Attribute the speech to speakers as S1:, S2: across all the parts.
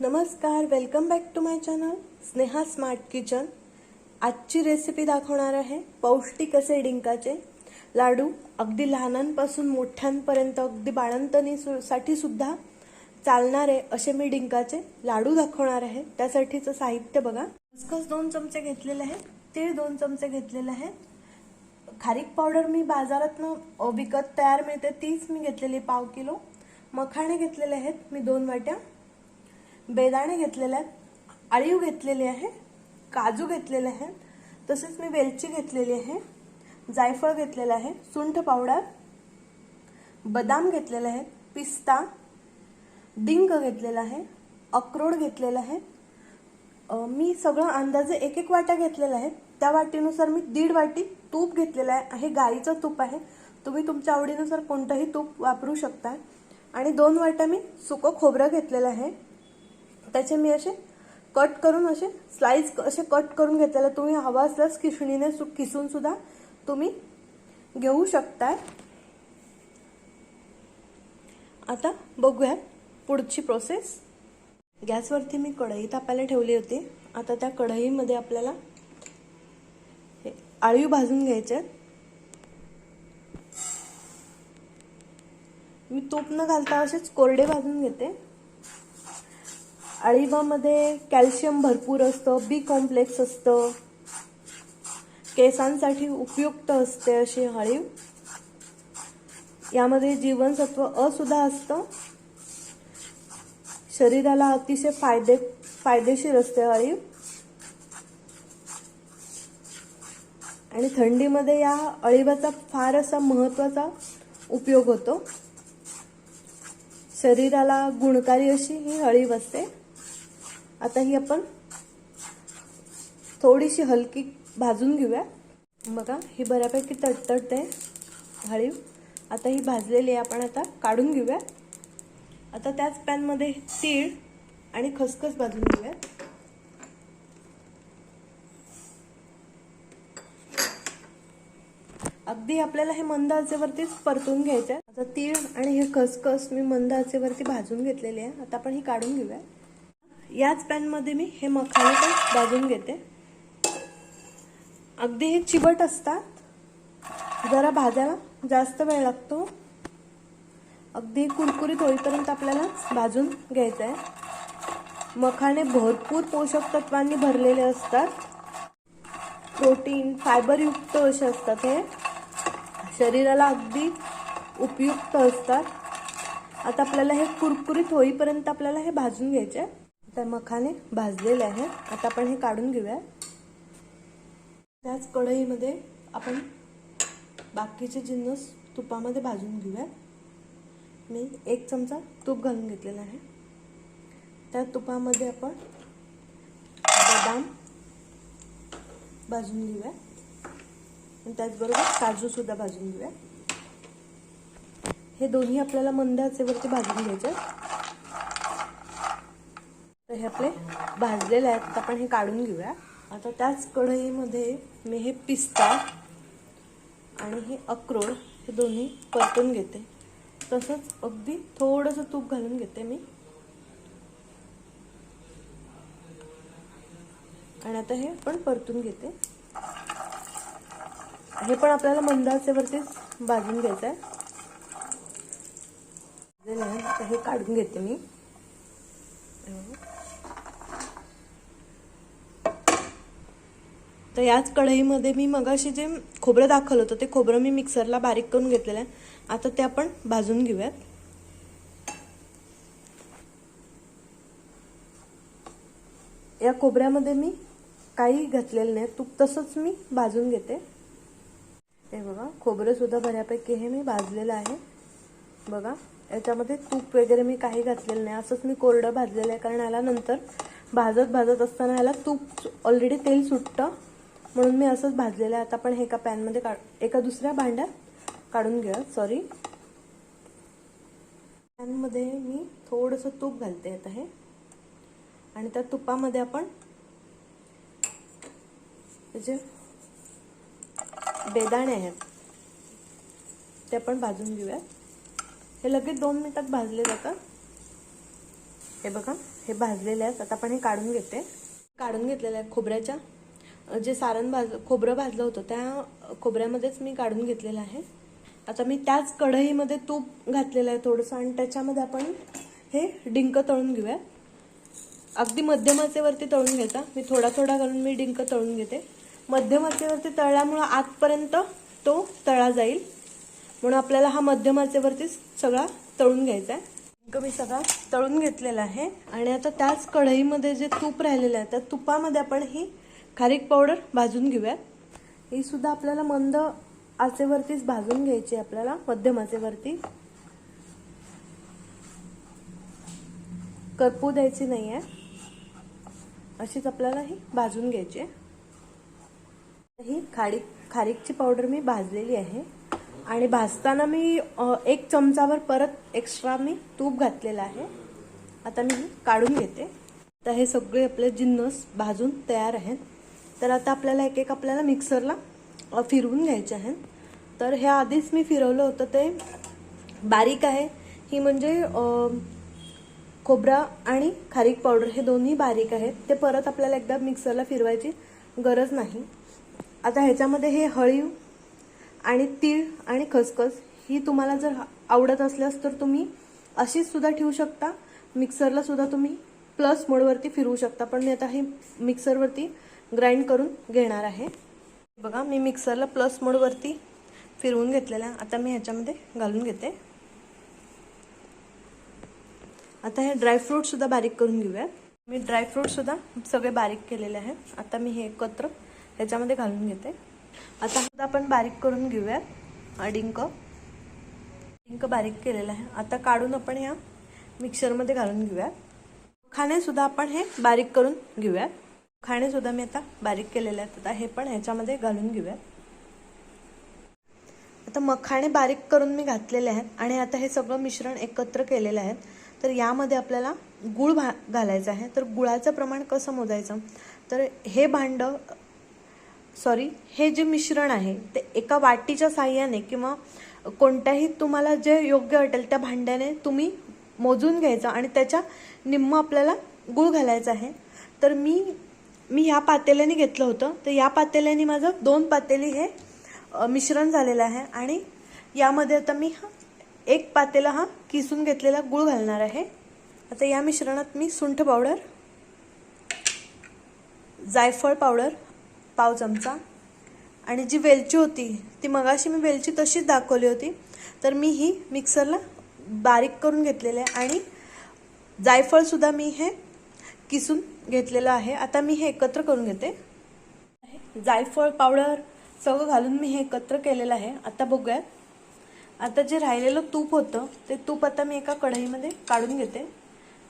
S1: नमस्कार welcome back to my channel Sneha smart kitchen आजची recipe दाखवणार आहे पौष्टिक असे डिंकाचे लाडू अगदी लहानांपासून मोठ्यांपर्यंत अगदी बाळंतणी सु- साठी सुद्धा चालणारे असे मी डिंकाचे लाडू दाखवणार आहे. त्यासाठीचं साहित्य बघा. खसखस दोन चमचे घेतलेले आहेत तीळ दोन चमचे घेतलेले आहेत. खारीक पावडर मी बाजारातनं विकत तयार मिळते तीच मी घेतलेली पाव किलो. मखाणे घेतलेले आहेत मी दोन वाट्या. बेदाणे घेतलेले आहेत आळीव घेतलेली आहे काजू घेतलेले आहेत तसेच मी वेलची घेतलेली आहे जायफळ घेतलेलं आहे सुंठ पावडर बदाम घेतलेलं आहे पिस्ता डिंक घेतलेला आहे अक्रोड घेतलेला आहे. मी सगळं अंदाजे एक एक वाट्या घेतलेला आहे त्या वाटीनुसार मी दीड वाटी तूप घेतलेलं आहे. हे गाईचं तूप आहे. तुम्ही तुमच्या आवडीनुसार कोणतंही तूप वापरू शकता. आणि दोन वाट्या मी सुकं खोबरं घेतलेलं आहे. त्याचे मी असे कट करून असे स्लाईस असे कट करून घेतलेले. तुम्ही हवा असल्यास किसणीने सु किसून सुद्धा तुम्ही घेऊ शकताय. आता बघूयात पुढची प्रोसेस गॅसवरती मी कढई तापायला ठेवली होती. आता त्या कढईमध्ये आपल्याला हे आळीव भाजून घ्यायचे आहेत. मी तूप न घालता असेच कोरडे भाजून घेते. अळिवामध्ये कॅल्शियम भरपूर असतं बी कॉम्प्लेक्स असतं. केसांसाठी उपयुक्त असते अशी हळीव यामध्ये जीवनसत्व असुद्धा असतं. शरीराला अतिशय फायदे फायदेशीर असते हळीव आणि थंडीमध्ये या अळीवाचा फार असा महत्त्वाचा उपयोग होतो. शरीराला गुणकारी अशी ही हळीव असते आता ही आपण थोडीशी हलकी भाजून घेऊया. बघा ही बऱ्यापैकी तटतटते हळीव. आता ही भाजलेली आहे आपण आता काढून घेऊया. आता त्याच पॅनमध्ये तीळ आणि खसखस भाजून घेऊया. अगदी आपल्याला हे मंद आचेवरतीच परतून घ्यायचं आहे आता तीळ आणि हे खसखस मी मंद आचेवरती भाजून घेतलेली आहे. आता आपण ही काढून घेऊया. याच पॅनमध्ये मी हे मखाने पण भाजून घेते. अगदी हे चिबट असतात. जरा भाजायला जास्त वेळ लागतो. अगदी कुरकुरीत होईपर्यंत आपल्याला भाजून घ्यायचं आहे. मखाने भरपूर पोषक तत्वांनी भरलेले असतात. प्रोटीन फायबरयुक्त असे असतात हे. शरीराला अगदी उपयुक्त असतात. आता आपल्याला हे कुरकुरीत होईपर्यंत आपल्याला हे भाजून घ्यायचे आहे. तर मखाने भाजलेले आहे आता आपण हे काढून घेऊया. त्याच कढईमध्ये आपण बाकीचे जिन्नस तुपामध्ये भाजून घेऊया. मी एक चमचा तूप घालून घेतलेला आहे. त्या तुपामध्ये आपण बदाम भाजून घेऊया. आणि त्याचबरोबर काजूसुद्धा भाजून घेऊया. हे दोन्ही आपल्याला मंद आचेवरती भाजून घ्यायचे आहेत. तर हे आपले भाजलेले आहेत. तर आपण हे काढून घेऊया. आता त्याच कढईमध्ये मी हे पिस्ता आणि हे अक्रोड हे दोन्ही परतून घेते. तसंच अगदी थोडंसं तूप घालून घेते मी. आणि आता हे पण परतून घेते. हे पण आपल्याला मंदाचेवरतीच भाजून घ्यायचं आहे. भाजलेलं आहे, हे काढून घेते मी. तर याच कढईमध्ये मी मगाशी जे खोबरं दाखवलं होतं ते खोबरं मी मिक्सरला बारीक करून घेतलेलं आहे. आता ते आपण भाजून घेऊयात. या खोबऱ्यामध्ये मी काही घातलेलं नाही तूप तसंच मी भाजून घेते. हे बघा खोबरं सुद्धा बऱ्यापैकी हे मी भाजलेलं आहे. बघा याच्यामध्ये तूप वगैरे मी काही घातलेलं नाही. असंच मी कोरडं भाजलेलं आहे कारण याला नंतर भाजत भाजत असताना याला तूप ऑलरेडी तेल सुटतं. म्हणून मी असंच भाजलेलं आहे. आता आपण हे एका पॅनमध्ये काढ एका दुसऱ्या भांड्यात काढून घेऊया सॉरी पॅनमध्ये मी थोडंसं तूप घालते आता हे आणि त्या तुपामध्ये आपण जे बेदाणे आहेत ते आपण भाजून घेऊया हे लगेच दोन मिनिटात भाजले जातात. हे बघा हे भाजलेले आहेत. आता आपण हे काढून घेते. काढून घेतलेले आहेत खोबऱ्याच्या. जे सारण भाज खोबरं भाजलं होतं त्या खोबऱ्यामध्येच मी काढून घेतलेलं आहे. आता मी त्याच कढईमध्ये तूप घातलेलं आहे थोडंसं आणि त्याच्यामध्ये आपण हे डिंक तळून घेऊया. अगदी मध्यमाचेवरती तळून घ्यायचा मी थोडा थोडा घालून मी डिंक तळून घेते. मध्यमाचेवरती तळल्यामुळं आतपर्यंत तो तळा जाईल. म्हणून आपल्याला हा मध्यमाचेवरतीच सगळा तळून घ्यायचा आहे. डिंक मी सगळा तळून घेतलेला आहे. आणि आता त्याच कढईमध्ये जे तूप राहिलेलं आहे त्या तुपामध्ये आपण ही खारीक पावडर भाजून घेऊयात ही सुद्धा आपल्याला मंद आचेवरतीच भाजून घ्यायची आहे आपल्याला मध्यम आचेवरती. करपू द्यायची नाही आहे अशीच आपल्याला ही भाजून घ्यायची आहे. ही खारीक खारीकची पावडर मी भाजलेली आहे. आणि भाजताना मी एक चमचावर परत एक्स्ट्रा मी तूप घातलेलं आहे. आता मी ही काढून घेते. तर हे सगळे आपले जिन्नस भाजून तयार आहेत. तर आता आपल्याला एक एक आपल्याला मिक्सरला फिरवून घ्यायचे आहे. तर ह्या आधीच मी फिरवलं होतं ते बारीक आहे. ही म्हणजे खोबरा आणि खारीक पावडर हे दोन्ही बारीक आहेत. ते परत आपल्याला एकदा मिक्सरला फिरवायची गरज नाही. आता ह्याच्यामध्ये हे हळीव आणि तीळ आणि खसखस ही तुम्हाला जर आवडत असल्यास तर तुम्ही अशीच सुद्धा ठेवू शकता. मिक्सरला सुद्धा तुम्ही प्लस मोडवरती फिरवू शकता. पण मी आता हे मिक्सरवरती ग्राइंड करून घेणार आहे. बघा मी मिक्सरला प्लस मोडवरती फिरवून घेतलेलं. आहे आता मी ह्याच्यामध्ये घालून घेते. आता हे ड्रायफ्रूटसुद्धा बारीक करून घेऊया. मी ड्रायफ्रूटसुद्धा सगळे बारीक केलेले आहे. आता मी हे एकत्र ह्याच्यामध्ये घालून घेते. आता सुद्धा आपण बारीक करून घेऊया. हा डिंक डिंक बारीक केलेला आहे. आता काढून आपण ह्या मिक्सरमध्ये घालून घेऊया. खाणेसुद्धा आपण हे बारीक करून घेऊया. खाणे सुद्धा मी आता बारीक केलेले आहेत. आता हे पण ह्याच्यामध्ये घालून घेऊया. आता मखाणे बारीक करून मी घातलेले आहेत आणि आता हे सगळं मिश्रण एकत्र केलेलं आहे तर यामध्ये आपल्याला गुळ भा घालायचं आहे. तर गुळाचं प्रमाण कसं मोजायचं? तर हे भांडं सॉरी हे जे मिश्रण आहे ते एका वाटीच्या साह्याने किंवा कोणत्याही तुम्हाला जे योग्य वाटेल त्या भांड्याने तुम्ही मोजून घ्यायचं आणि त्याच्या निम्म आपल्याला गुळ घालायचं आहे. तर मी मी ह्या पातेल्याने घेतलं होतं. तर या पातेल्याने माझं दोन पातेली हे मिश्रण झालेलं आहे. आणि यामध्ये आता मी हा एक पातेला हा किसून घेतलेला गुळ घालणार आहे. आता या मिश्रणात मी सुंठ पावडर जायफळ पावडर पाव चमचा आणि जी वेलची होती ती मगाशी मी वेलची तशीच दाखवली होती. तर मी ही मिक्सरला बारीक करून घेतलेली आहे. आणि जायफळसुद्धा मी हे किसून घेतलेलं आहे. आता मी हे एकत्र करून घेते. जायफळ पावडर सगळं घालून मी हे एकत्र केलेलं आहे. आता बघूयात आता जे राहिलेलं तूप होतं ते तूप आता मी एका कढईमध्ये काढून घेते.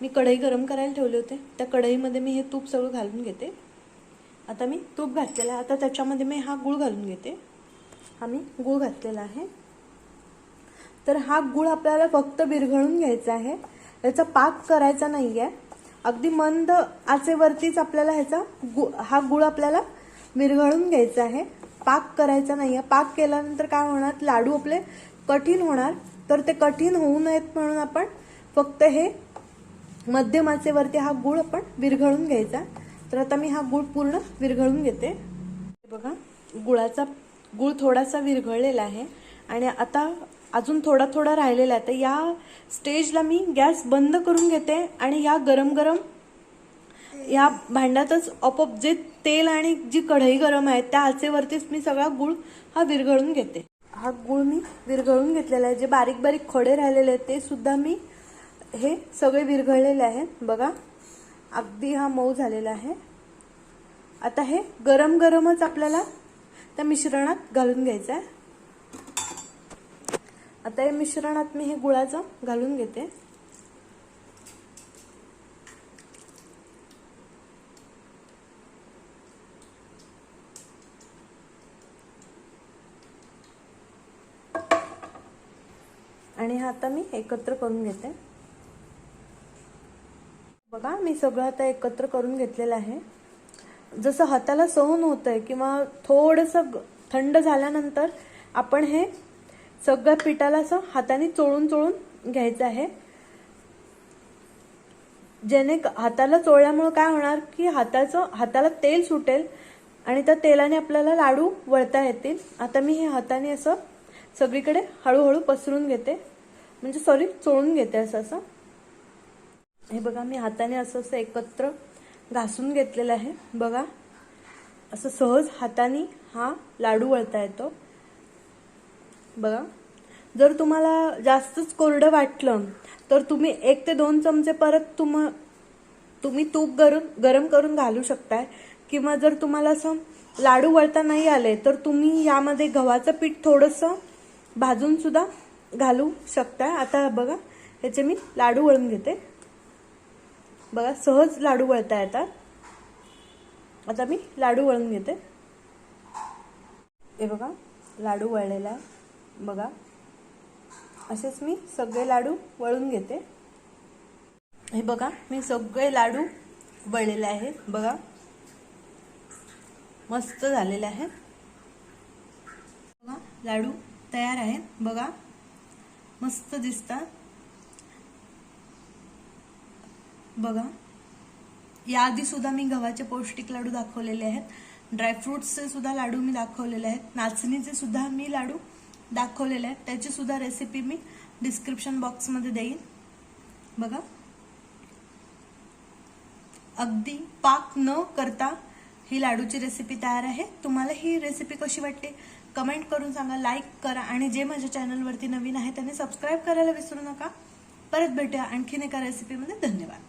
S1: मी कढई गरम करायला ठेवले होते. त्या कढईमध्ये मी हे तूप सगळं घालून घेते. आता मी तूप घातलेलं आहे. आता त्याच्यामध्ये मी हा गूळ घालून घेते. हा मी गूळ घातलेला आहे. तर हा गूळ आपल्याला फक्त विरघळून घ्यायचा आहे. याचा पाक करायचा नाही आहे अगदी मंद आचेवरतीच आपल्याला ह्याचा गु हा गूळ आपल्याला विरघळून घ्यायचा आहे. पाक करायचा नाही आहे पाक केल्यानंतर काय होणार? लाडू आपले कठीण होणार. तर ते कठीण होऊ नयेत म्हणून आपण फक्त हे मध्यमाचेवरती हा गूळ आपण विरघळून घ्यायचा. तर आता मी हा गूळ पूर्ण विरघळून घेते. बघा गुळाचा गूळ थोडासा विरघळलेला आहे. आणि आता अजून थोडा थोडा राहिलेला आहे. तर या स्टेजला मी गॅस बंद करून घेते आणि या गरम गरम या भांड्यातच आपोआप जे तेल आणि जी कढई गरम आहे त्या आचेवरतीच मी सगळा गूळ हा विरघळून घेते. हा गूळ मी विरघळून घेतलेला आहे. जे बारीक बारीक खडे राहिलेले आहेत ते सुद्धा मी हे सगळे विरघळलेले आहेत. बघा अगदी हा मऊ झालेला आहे. आता हे गरम गरमच आपल्याला त्या मिश्रणात घालून घ्यायचं आहे. आता या मिश्रणात मी हे गुळाचं घालून घेते. आणि हा आता मी एकत्र करून घेते. बघा मी सगळं आता एकत्र करून घेतलेलं आहे. जसं हाताला सहन होतंय किंवा थोडंसं थंड झाल्यानंतर आपण हे सगळ्या पिठाला असं हाताने चोळून चोळून घ्यायचं आहे. ज्याने हाताला चोळल्यामुळे काय होणार की हाताचं हाताला तेल सुटेल आणि त्या तेलाने आपल्याला लाडू वळता येतील. आता मी हे हाताने असं सगळीकडे हळूहळू पसरून घेते. म्हणजे सॉरी चोळून घेते असं असं. हे बघा मी हाताने असं असं एकत्र घासून घेतलेलं आहे. बघा असं सहज हाताने हा लाडू वळता येतो. बघा. जर तुम्हाला जास्तच कोरडं वाटलं तर तुम्ही एक ते दोन चमचे परत तुम तुम्ही तूप गरम गरम करून घालू शकताय. किंवा जर तुम्हाला असं लाडू वळता नाही आले तर तुम्ही यामध्ये गव्हाचं पीठ थोडंसं भाजून सुद्धा घालू शकताय. आता बघा ह्याचे मी लाडू वळून घेते. बघा सहज लाडू वळता येतात. आता मी लाडू वळून घेते. हे बघा लाडू वळलेला आहे. बघा. असेच मी सगळे लाडू वळून घेते. हे बघा मी सगळे लाडू वळलेले आहेत. बघा. मस्त झालेले आहेत. बघा लाडू तयार आहेत. बघा. मस्त दिसतात. बघा. याआधी सुद्धा मी गव्हाचे पौष्टिक लाडू दाखवलेले आहेत. ड्रायफ्रुट्सचे सुद्धा लाडू मी दाखवलेले आहेत. नाचणीचे सुद्धा मी लाडू दाखवलेले आहेत त्याचीसुद्धा रेसिपी मी डिस्क्रिप्शन बॉक्समध्ये देईन. बघा. अगदी पाक न करता ही लाडूची रेसिपी तयार आहे. तुम्हाला ही रेसिपी कशी वाटते कमेंट करून सांगा. लाईक करा. आणि जे माझ्या चॅनलवरती नवीन आहे त्यांनी सबस्क्राईब करायला विसरू नका. परत भेटूया आणखीन एका रेसिपीमध्ये धन्यवाद.